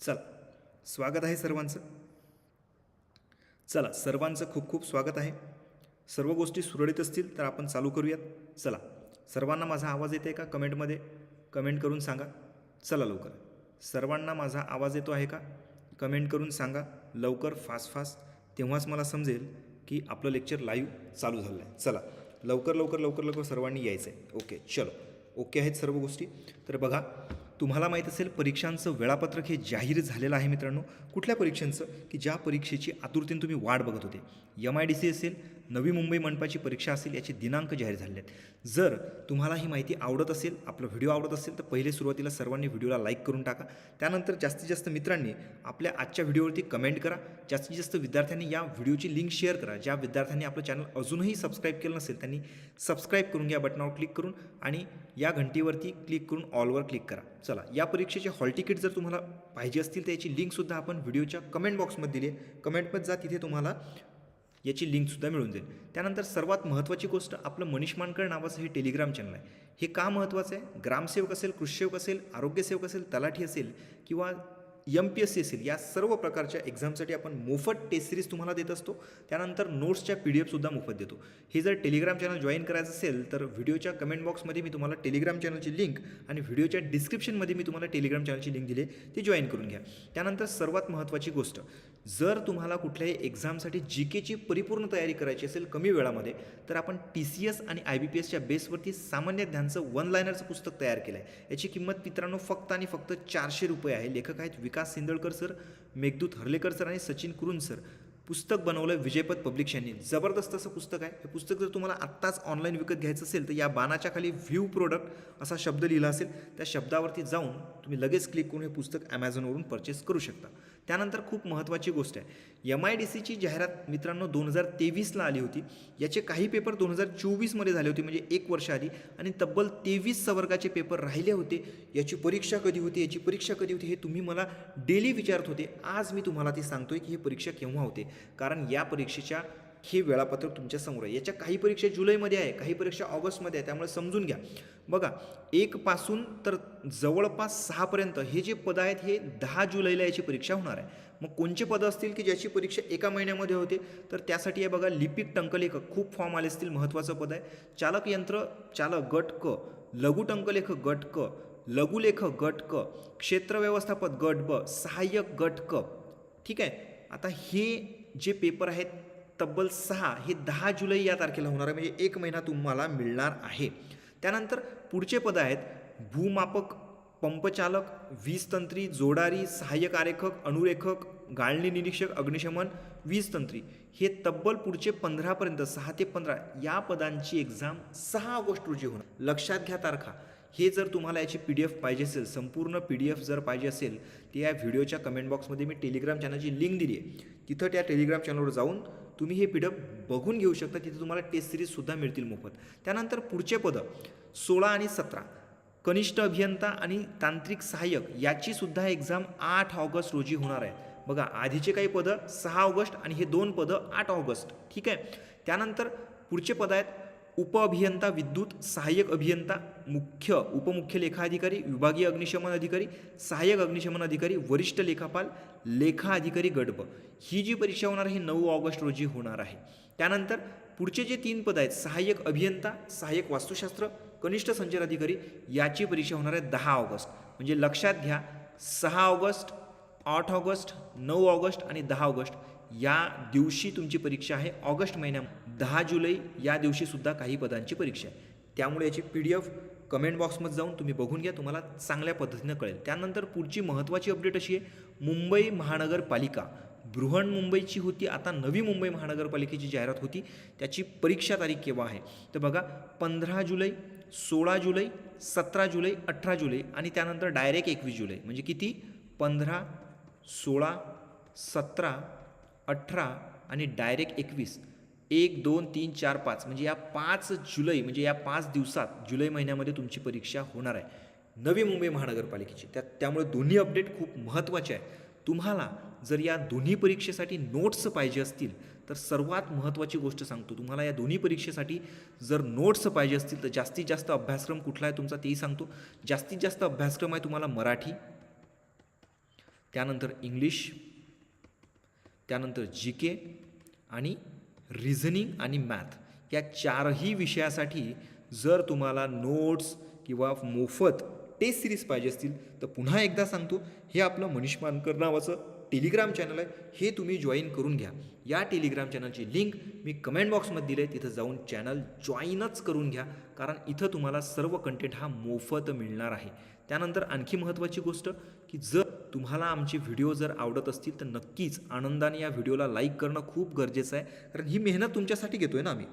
चला स्वागत आहे सर्वांचं. चला सर्वांचं खूप खूप स्वागत आहे. सर्व गोष्टी सुरळीत असतील तर आपण चालू करूयात. चला सर्वांना माझा आवाज येते का? कमेंटमध्ये कमेंट करून सांगा. चला लवकर. सर्वांना माझा आवाज येतो आहे का? कमेंट करून सांगा. लवकर फास्ट फास्ट. तेव्हाच मला समजेल की आपलं लेक्चर लाईव्ह चालू झालं आहे चला लवकर लवकर लवकर लवकर सर्वांनी यायचं आहे ओके चलो. ओके आहेत सर्व गोष्टी. तर बघा तुम्हाला माहीत असेल परीक्षांचं वेळापत्रक हे जाहीर झालेलं आहे मित्रांनो. कुठल्या परीक्षांचं? की ज्या परीक्षेची आतुरतेने तुम्ही वाट बघत होते. एम आय डी सी असेल नवी मुंबई मंडपाची परीक्षा असेल याचे दिनांक जाहीर झाले आहेत जर तुम्हाला ही माहिती आवडत असेल आपला व्हिडिओ आवडत असेल तर पहिले सुरुवातीला सर्वांनी व्हिडिओला लाईक करून टाका. त्यानंतर जास्तीत जास्त मित्रांनी आपल्या आजच्या व्हिडिओवरती कमेंट करा. जास्तीत जास्त विद्यार्थ्यांनी या व्हिडिओची लिंक शेअर करा. ज्या विद्यार्थ्यांनी आपलं चॅनल अजूनही सबस्क्राईब केलं नसेल त्यांनी सबस्क्राईब करून घ्या बटनावर क्लिक करून आणि या घंटीवरती क्लिक करून ऑलवर क्लिक करा. चला या परीक्षेचे हॉल तिकीट जर तुम्हाला पाहिजे असतील तर याची लिंकसुद्धा आपण व्हिडिओच्या कमेंट बॉक्समध्ये दिली आहे. कमेंटमध्ये जा तिथे तुम्हाला याची लिंकसुद्धा मिळून जाईल. त्यानंतर सर्वात महत्त्वाची गोष्ट आपलं मनीष मानकर नावाचं हे टेलिग्राम चॅनल आहे. हे का महत्त्वाचं आहे? ग्रामसेवक असेल कृषीसेवक असेल आरोग्यसेवक असेल तलाठी असेल किंवा एम पी एस सी असेल या सर्व प्रकारच्या एक्झामसाठी आपण मोफत टेस्ट सिरीज तुम्हाला देत असतो. त्यानंतर नोट्सच्या पी डी एफसुद्धा मोफत देतो. हे जर टेलिग्राम चॅनल जॉईन करायचं असेल तर व्हिडिओच्या कमेंट बॉक्समध्ये मी तुम्हाला टेलिग्राम चॅनलची लिंक आणि व्हिडिओच्या डिस्क्रिप्शनमध्ये मी तुम्हाला टेलिग्राम चॅनलची लिंक दिली ती जॉईन करून घ्या. त्यानंतर सर्वात महत्त्वाची गोष्ट जर तुम्हाला कुठल्याही एक्झामसाठी जी केची परिपूर्ण तयारी करायची असेल कमी वेळामध्ये तर आपण टी सी एस आणि आय बी पी एसच्या बेसवरती सामान्य ज्ञानचं वन लायनरचं पुस्तक तयार केलं आहे याची किंमत मित्रांनो फक्त आणि फक्त चारशे रुपये आहे. लेखक आहेत विकास सिंदळकर सर मेघदूत हर्लेकर सर आणि सचिन कुरुन सर. पुस्तक बनवलं विजयपद पब्लिक्स यांनी. जबरदस्त असं पुस्तक आहे. हे पुस्तक जर तुम्हाला आत्ताच ऑनलाईन विकत घ्यायचं असेल तर या बाणाच्या खाली व्ह्यू प्रोडक्ट असा शब्द लिहिला असेल त्या शब्दावरती जाऊन तुम्ही लगेच क्लिक करून हे पुस्तक ॲमेझॉनवरून परचेस करू शकता. त्यानंतर खूप महत्त्वाची गोष्ट आहे. एम आय डी सीची जाहिरात मित्रांनो दोन हजार तेवीसला आली होती. याचे काही पेपर दोन हजार चोवीसमध्ये झाले होते म्हणजे एक वर्ष आधी. आणि तब्बल तेवीस सवर्गाचे पेपर राहिले होते. याची परीक्षा कधी होती याची परीक्षा कधी होती हे तुम्ही मला डेली विचारत होते. आज मी तुम्हाला ती सांगतोय की ही परीक्षा केव्हा होते. कारण या परीक्षेच्या हे वेळापत्रक तुमच्यासमोर आहे. याच्या काही परीक्षा जुलैमध्ये आहे काही परीक्षा ऑगस्टमध्ये आहे त्यामुळे समजून घ्या. बघा एकपासून तर जवळपास सहापर्यंत हे जे पदं आहेत हे दहा जुलैला याची परीक्षा होणार आहे. मग कोणचे पदं असतील की ज्याची परीक्षा एका महिन्यामध्ये होते? तर त्यासाठी आहे बघा लिपिक टंकलेखक खूप फॉर्म आले असतील महत्त्वाचं पद आहे. चालक यंत्र चालक गट क लघु टंकलेखक गट क लघुलेखक गट क क्षेत्र व्यवस्थापक गट ब सहाय्यक गट क ठीक आहे? आता हे जे पेपर आहेत तब्बल सहा हे दहा जुलै या तारखेला होणार आहे. म्हणजे एक महिना तुम्हाला मिळणार आहे. त्यानंतर पुढचे पदं आहेत भूमापक पंपचालक वीजतंत्री जोडारी सहाय्यक आरेखक अनुरेखक गाळणी निरीक्षक अग्निशमन वीजतंत्री. हे तब्बल पुढचे पंधरापर्यंत सहा ते पंधरा या पदांची एक्झाम सहा ऑगस्ट रोजी होणार. लक्षात घ्या तारखा. हे जर तुम्हाला याची पी डी एफ पाहिजे असेल संपूर्ण पी डी एफ जर पाहिजे असेल तर या व्हिडिओच्या कमेंट बॉक्समध्ये मी टेलिग्राम चॅनलची लिंक दिली आहे. तिथं त्या टेलिग्राम चॅनलवर जाऊन तुम्ही हे पी डी एफ बघून घेऊ शकता. तिथे तुम्हाला टेस्ट सिरीजसुद्धा मिळतील मोफत. त्यानंतर पुढचे पदं सोळा आणि सतरा. कनिष्ठ अभियंता आणि तांत्रिक सहाय्यक याचीसुद्धा एक्झाम आठ ऑगस्ट रोजी होणार आहे. बघा आधीचे काही पदं सहा ऑगस्ट आणि हे दोन पदं आठ ऑगस्ट. ठीक आहे? त्यानंतर पुढचे पद आहेत उपअभियंता विद्युत सहाय्यक अभियंता मुख्य उपमुख्य लेखाधिकारी विभागीय अग्निशमन अधिकारी सहाय्यक अग्निशमन अधिकारी वरिष्ठ लेखापाल लेखा अधिकारी गडब. ही जी परीक्षा होणार आहे नऊ ऑगस्ट रोजी होणार आहे. त्यानंतर पुढचे जे तीन पद आहेत सहाय्यक अभियंता सहाय्यक वास्तुशास्त्र कनिष्ठ संचार अधिकारी याची परीक्षा होणार आहे दहा ऑगस्ट. म्हणजे लक्षात घ्या सहा ऑगस्ट आठ ऑगस्ट नऊ ऑगस्ट आणि दहा ऑगस्ट. या दिवशी तुमची परीक्षा आहे. ऑगस्ट महिन्या दहा जुलै या दिवशीसुद्धा काही पदांची परीक्षा आहे. त्यामुळे याची पी डी एफ कमेंट बॉक्समध्ये जाऊन तुम्ही बघून घ्या. तुम्हाला चांगल्या पद्धतीनं कळेल. त्यानंतर पुढची महत्त्वाची अपडेट अशी आहे. मुंबई महानगरपालिका. बृहण मुंबईची होती. आता नवी मुंबई महानगरपालिकेची जाहिरात होती. त्याची परीक्षा तारीख केव्हा आहे? तर बघा पंधरा जुलै सोळा जुलै सतरा जुलै अठरा जुलै आणि त्यानंतर डायरेक्ट एकवीस जुलै. म्हणजे किती? पंधरा सोळा सतरा अठरा आणि डायरेक्ट एकवीस. एक दोन तीन चार पाच. म्हणजे या पाच जुलै म्हणजे या पाच दिवसात जुलै महिन्यामध्ये तुमची परीक्षा होणार आहे. नवी मुंबई महानगरपालिकेची. त्या त्यामुळे दोन्ही अपडेट खूप महत्त्वाचे आहे. तुम्हाला जर या दोन्ही परीक्षेसाठी नोट्स पाहिजे असतील तर सर्वात महत्त्वाची गोष्ट सांगतो. तुम्हाला या दोन्ही परीक्षेसाठी जर नोट्स पाहिजे असतील तर जास्तीत जास्त अभ्यासक्रम कुठला आहे तुमचा तेही सांगतो. जास्तीत जास्त अभ्यासक्रम आहे तुम्हाला मराठी त्यानंतर इंग्लिश त्यानंतर जी के आणि रिझनिंग आणि मॅथ या चारही विषयासाठी जर तुम्हाला नोट्स किंवा मोफत टेस्ट सिरीज पाहिजे असतील तर पुन्हा एकदा सांगतो हे आपलं मनीष मानकर नावाचं टेलिग्राम चॅनल आहे. हे तुम्ही जॉईन करून घ्या. या टेलिग्राम चॅनलची लिंक मी कमेंट बॉक्समध्ये दिले आहे तिथं जाऊन चॅनल जॉईनच करून घ्या. कारण इथं तुम्हाला सर्व कंटेंट हा मोफत मिळणार आहे. त्यानंतर आणखी महत्त्वाची गोष्ट की जर तुम्हाला आमचे व्हिडिओ जर आवडत असतील तर नक्कीच आनंदाने या व्हिडिओला लाईक करणं खूप गरजेचं आहे. कारण ही मेहनत तुमच्यासाठी घेतो आहे ना आम्ही.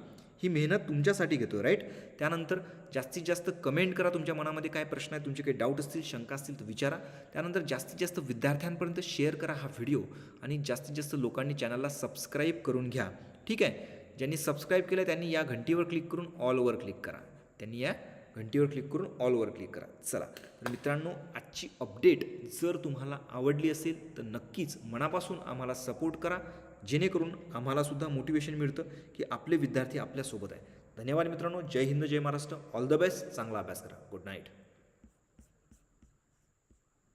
ही मेहनत तुमच्यासाठी घेतो राईट त्यानंतर जास्तीत जास्त कमेंट करा तुमच्या मनामध्ये काय प्रश्न आहे तुमचे काही डाऊट असतील शंका असतील तर विचारा. त्यानंतर जास्तीत जास्त विद्यार्थ्यांपर्यंत शेअर करा हा व्हिडिओ आणि जास्तीत जास्त लोकांनी चॅनलला सबस्क्राईब करून घ्या. ठीक आहे? ज्यांनी सबस्क्राईब केलं त्यांनी या घंटीवर क्लिक करून ऑलवर क्लिक करा. त्यांनी या घंटीवर क्लिक करून ऑलवर क्लिक करा. चला. तर मित्रांनो आजची अपडेट जर तुम्हाला आवडली असेल तर नक्कीच मनापासून आम्हाला सपोर्ट करा. जेणेकरून आम्हालासुद्धा मोटिवेशन मिळतं की आपले विद्यार्थी आपल्यासोबत आहे धन्यवाद मित्रांनो. Jai Hind Jai Maharashtra. All the best चांगला अभ्यास करा. Good night